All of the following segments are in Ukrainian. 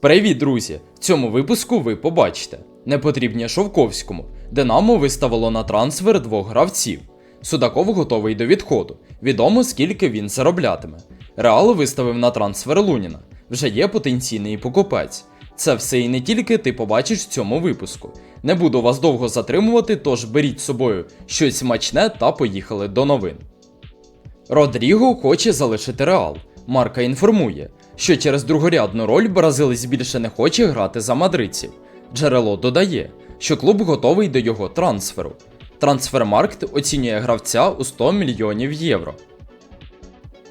Привіт, друзі! В цьому випуску ви побачите непотрібні Шовковському. Динамо виставило на трансфер двох гравців. Судаков готовий до відходу. Відомо скільки він зароблятиме. Реал виставив на трансфер Луніна. Вже є потенційний покупець. Це все і не тільки ти побачиш в цьому випуску. Не буду вас довго затримувати, тож беріть з собою щось смачне та поїхали до новин. Родріго хоче залишити Реал. Марка інформує, що через другорядну роль бразилець більше не хоче грати за мадридців. Джерело додає, що клуб готовий до його трансферу. Трансфермаркт оцінює гравця у 100 мільйонів євро.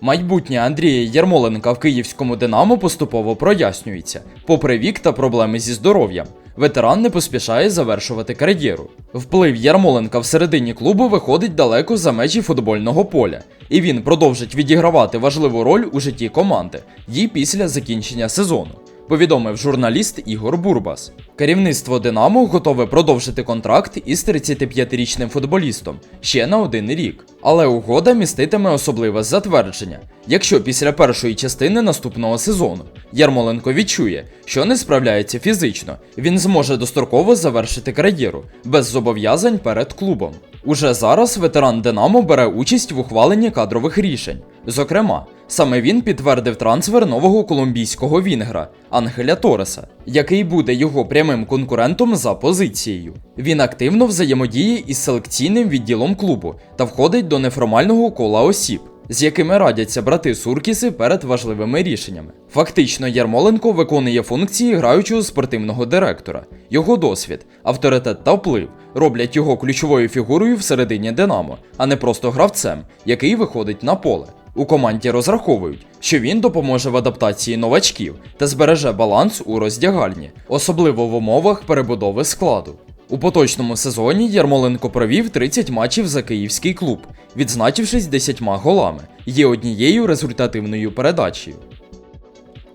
Майбутнє Андрія Ярмоленка в київському Динамо поступово прояснюється, попри вік та проблеми зі здоров'ям. Ветеран не поспішає завершувати кар'єру. Вплив Ярмоленка всередині клубу виходить далеко за межі футбольного поля, і він продовжить відігравати важливу роль у житті команди їй після закінчення сезону. Повідомив журналіст Ігор Бурбас. Керівництво Динамо готове продовжити контракт із 35-річним футболістом ще на один рік. Але угода міститиме особливе затвердження. Якщо після першої частини наступного сезону Ярмоленко відчує, що не справляється фізично, він зможе достроково завершити кар'єру без зобов'язань перед клубом. Уже зараз ветеран Динамо бере участь в ухваленні кадрових рішень. Зокрема, саме він підтвердив трансфер нового колумбійського вінгра Ангеля Тореса, який буде його прямим конкурентом за позицією. Він активно взаємодіє із селекційним відділом клубу та входить до неформального кола осіб. З якими радяться брати Суркіси перед важливими рішеннями. Фактично, Ярмоленко виконує функції граючого спортивного директора. Його досвід, авторитет та вплив роблять його ключовою фігурою всередині Динамо, а не просто гравцем, який виходить на поле. У команді розраховують, що він допоможе в адаптації новачків та збереже баланс у роздягальні, особливо в умовах перебудови складу. У поточному сезоні Ярмоленко провів 30 матчів за київський клуб, відзначившись 10 голами, є однією результативною передачею.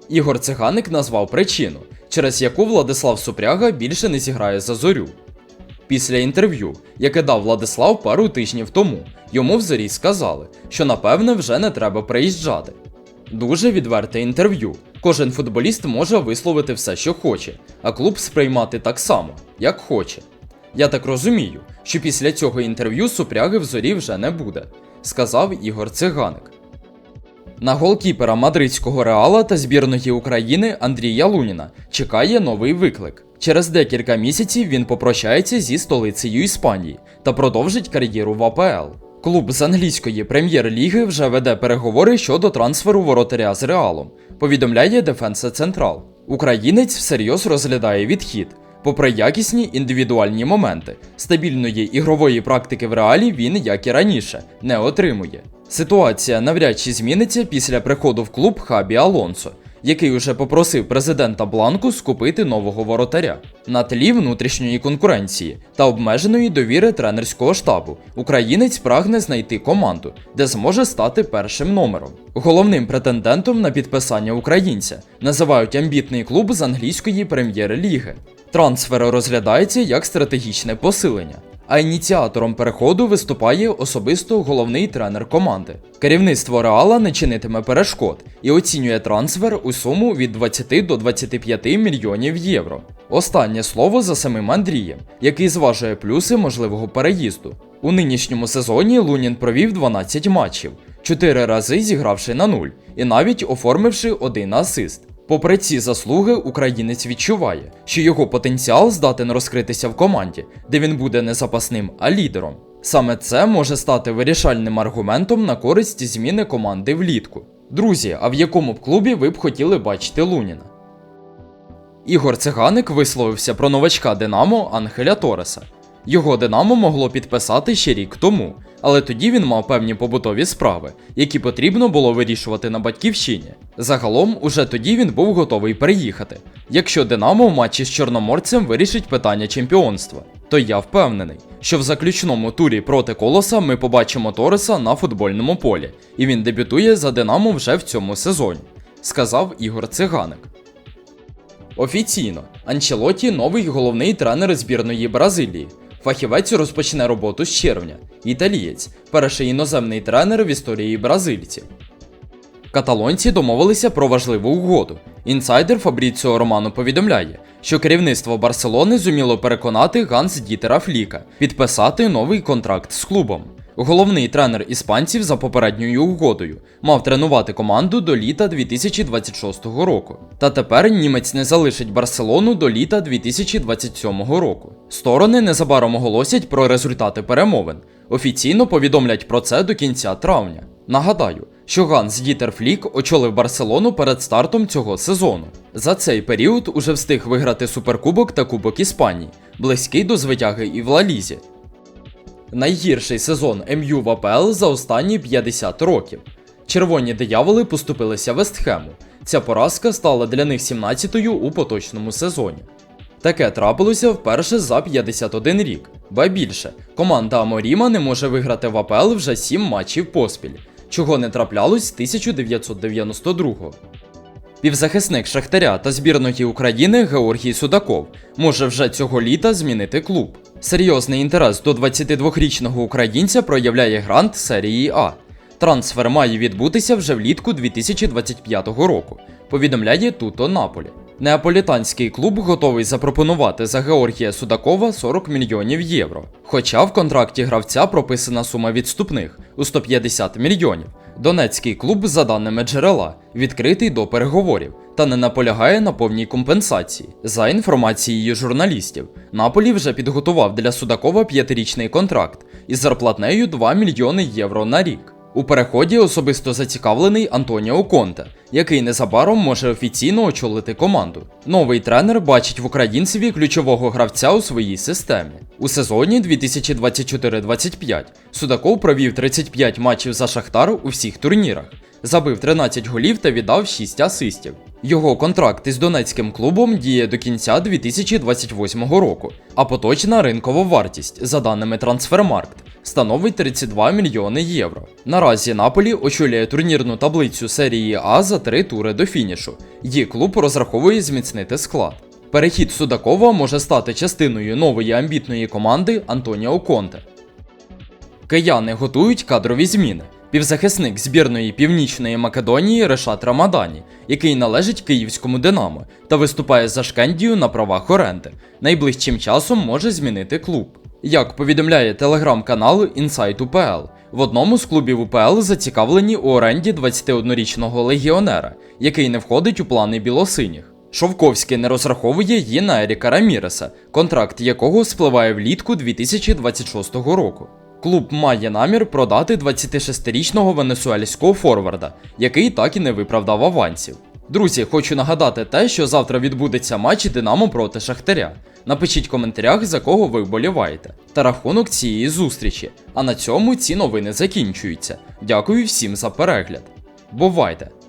Ігор Циганик назвав причину, через яку Владислав Супряга більше не зіграє за зорю. Після інтерв'ю, яке дав Владислав пару тижнів тому, йому в зорі сказали, що напевне вже не треба приїжджати. Дуже відверте інтерв'ю. Кожен футболіст може висловити все, що хоче, а клуб сприймати так само, як хоче. Я так розумію, що після цього інтерв'ю супряги в зорі вже не буде, сказав Ігор Циганик. На голкіпера мадридського реала та збірної України Андрія Луніна чекає новий виклик. Через декілька місяців він попрощається зі столицею Іспанії та продовжить кар'єру в АПЛ. Клуб з англійської прем'єр-ліги вже веде переговори щодо трансферу воротаря з реалом, повідомляє Дефенса Централ. Українець всерйоз розглядає відхід. Попри якісні індивідуальні моменти, стабільної ігрової практики в реалі він, як і раніше, не отримує. Ситуація навряд чи зміниться після приходу в клуб Хабі Алонсо, який уже попросив президента Бланку скупити нового воротаря. На тлі внутрішньої конкуренції та обмеженої довіри тренерського штабу українець прагне знайти команду, де зможе стати першим номером. Головним претендентом на підписання українця називають амбітний клуб з англійської прем'єр-ліги. Трансфер розглядається як стратегічне посилення. А ініціатором переходу виступає особисто головний тренер команди. Керівництво Реала не чинитиме перешкод і оцінює трансфер у суму від 20 до 25 мільйонів євро. Останнє слово за самим Андрієм, який зважує плюси можливого переїзду. У нинішньому сезоні Лунін провів 12 матчів, 4 рази зігравши на нуль, і навіть оформивши один асист. Попри ці заслуги, українець відчуває, що його потенціал здатен розкритися в команді, де він буде не запасним, а лідером. Саме це може стати вирішальним аргументом на користь зміни команди влітку. Друзі, а в якому б клубі ви б хотіли бачити Луніна? Ігор Циганик висловився про новачка Динамо Ангеля Тореса. Його Динамо могло підписати ще рік тому, але тоді він мав певні побутові справи, які потрібно було вирішувати на батьківщині. Загалом, уже тоді він був готовий переїхати. Якщо Динамо в матчі з Чорноморцем вирішить питання чемпіонства, то я впевнений, що в заключному турі проти Колоса ми побачимо Тореса на футбольному полі, і він дебютує за Динамо вже в цьому сезоні, сказав Ігор Циганик. Офіційно, Анчелоті новий головний тренер збірної Бразилії. Фахівець розпочне роботу з червня. Італієць перший іноземний тренер в історії бразильців. Каталонці домовилися про важливу угоду. Інсайдер Фабріціо Романо повідомляє, що керівництво Барселони зуміло переконати Ганс Дітера Фліка підписати новий контракт з клубом. Головний тренер іспанців за попередньою угодою мав тренувати команду до літа 2026 року. Та тепер німець не залишить Барселону до літа 2027 року. Сторони незабаром оголосять про результати перемовин. Офіційно повідомлять про це до кінця травня. Нагадаю, що Ганс Дітер Флік очолив Барселону перед стартом цього сезону. За цей період уже встиг виграти Суперкубок та Кубок Іспанії, близький до звитяги і в Лалізі. Найгірший сезон МЮ в АПЛ за останні 50 років. Червоні дияволи поступилися Вестхему. Ця поразка стала для них 17-ю у поточному сезоні. Таке трапилося вперше за 51 рік. Ба більше, команда Аморіма не може виграти в АПЛ вже 7 матчів поспіль, чого не траплялось з 1992-го. Півзахисник Шахтаря та збірної України Георгій Судаков може вже цього літа змінити клуб. Серйозний інтерес до 22-річного українця проявляє грант серії А. Трансфер має відбутися вже влітку 2025 року, повідомляє Туто Наполі. Неаполітанський клуб готовий запропонувати за Георгія Судакова 40 мільйонів євро. Хоча в контракті гравця прописана сума відступних у 150 мільйонів. Донецький клуб, за даними джерела, відкритий до переговорів та не наполягає на повній компенсації. За інформацією журналістів, Наполі вже підготував для Судакова п'ятирічний контракт із зарплатнею 2 мільйони євро на рік. У переході особисто зацікавлений Антоніо Конте, який незабаром може офіційно очолити команду. Новий тренер бачить в українцеві ключового гравця у своїй системі. У сезоні 2024-25 Судаков провів 35 матчів за Шахтар у всіх турнірах, забив 13 голів та віддав 6 асистів. Його контракт із донецьким клубом діє до кінця 2028 року, а поточна ринкова вартість, за даними Трансфермаркт, становить 32 мільйони євро. Наразі Наполі очолює турнірну таблицю серії А за три тури до фінішу. Її клуб розраховує зміцнити склад. Перехід Судакова може стати частиною нової амбітної команди Антоніо Конте. Кияни готують кадрові зміни. Півзахисник збірної Північної Македонії Решат Рамадані, який належить київському Динамо та виступає за Шкендію на правах оренди, найближчим часом може змінити клуб. Як повідомляє телеграм-канал Insight UPL, в одному з клубів УПЛ зацікавлені у оренді 21-річного легіонера, який не входить у плани білосиніх. Шовковський не розраховує її на Еріка Раміреса, контракт якого спливає влітку 2026 року. Клуб має намір продати 26-річного венесуельського форварда, який так і не виправдав авансів. Друзі, хочу нагадати те, що завтра відбудеться матч Динамо проти Шахтаря. Напишіть в коментарях, за кого ви вболіваєте, та рахунок цієї зустрічі. А на цьому ці новини закінчуються. Дякую всім за перегляд. Бувайте!